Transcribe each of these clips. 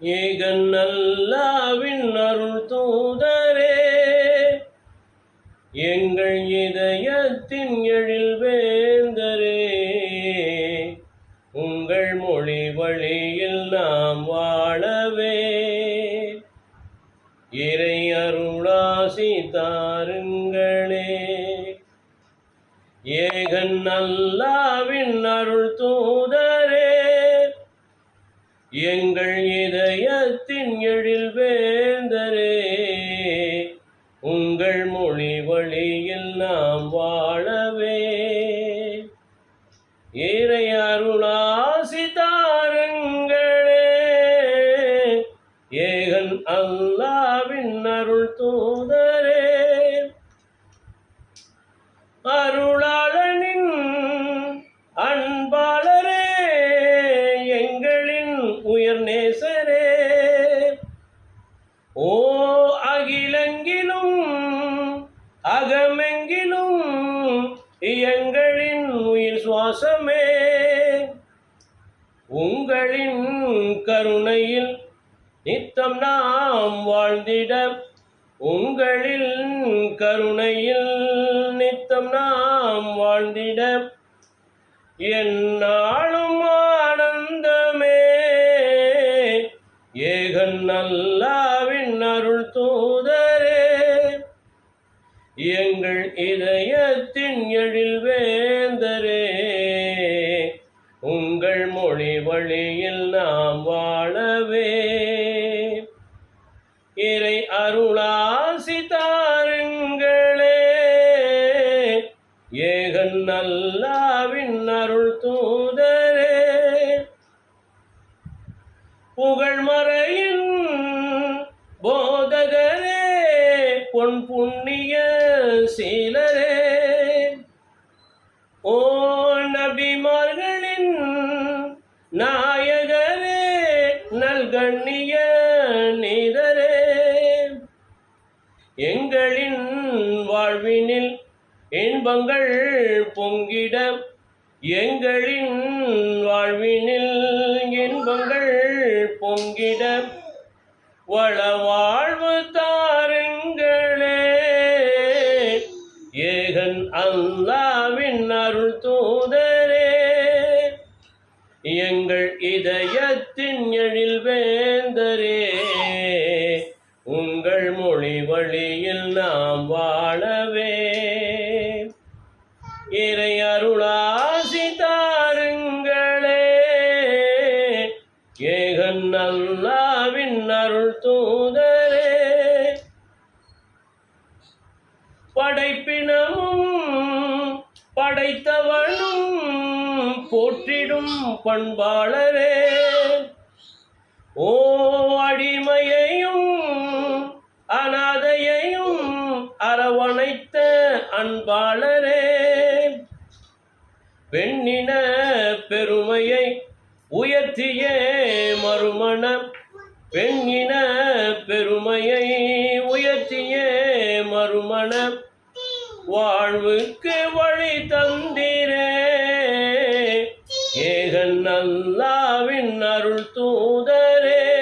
ஏகன் அல்லாவின் அருள் தூதரே எங்கள் இதயத்தின் எழில் வேந்தரே உங்கள் மொழி வழியில் நாம் வாழவே. இறை அருளாசி தாருங்களே ஏகன் அல்லாவின் அருள் தூதரே எங்கள் இதய எழில் வேந்தரே உங்கள் மொழி வழியில் நாம் வாழவே. இறை ஏகன் அல்லாவின் அருள் தூதரே. அருளாளனின் அகிலங்கிலும் அகமெங்கிலும் எங்களின் உயிர் சுவாசமே. உங்களின் கருணையில் நித்தம் நாம் வாழ்ந்திட உங்களில் கருணையில் நித்தம் நாம் வாழ்ந்திட என்னாலும் ஆனந்தமே. ஏகன் நல்ல எங்கள் இதயத்தின் எழில் வேந்தரே உங்கள் மொழி வழியில் நாம் வாழவே. இறை அருளாசி தாருங்களே ஏகன் நல்லாவின் அருள் தூதரே. புகழ்மறையின் போதகரே பொன் புண்ணிய சீலரே. ஓ நபிமார்களின் நாயகரே நல்கண்ணிய நீதரே எங்களின் வாழ்வினில் இன்பங்கள் பொங்கிட எங்களின் வாழ்வினில் இன்பங்கள் பொங்கிட வளவாழ் அல்லாவின் அருள் தூதரே. எங்கள் இதயத்தின் எழில் வேந்தரே. உங்கள் மொழி வழியில் நாம் வாழவே. இறை அருளாசி தாருங்களே. ஏகன் அல்லாவின் அருள் தூதரே. படைப்பினமும் படைத்தவனும் போற்றிடும் பண்பாளரே. ஓ அடிமையையும் அனாதையையும் அரவணைத்த அன்பாளரே. பெண்ணின பெருமையை உயர்த்திய மறுமண பெண்ணின பெருமையை உயர்த்திய மறுமண வாழ்வுக்கு வழி தந்திரே. ஏகன் அல்லாவின் அருள் தூதரே.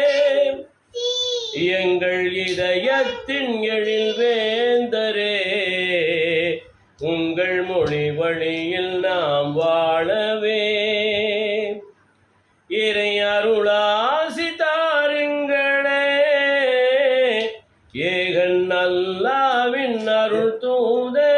எங்கள் இதயத்தின் எழில் வேந்தரே. உங்கள் மொழி வழியில் நாம் வாழவே. இறை அருளாசி தாருங்களே. ஏகன் அல்லாவின் அருள் தூதரே.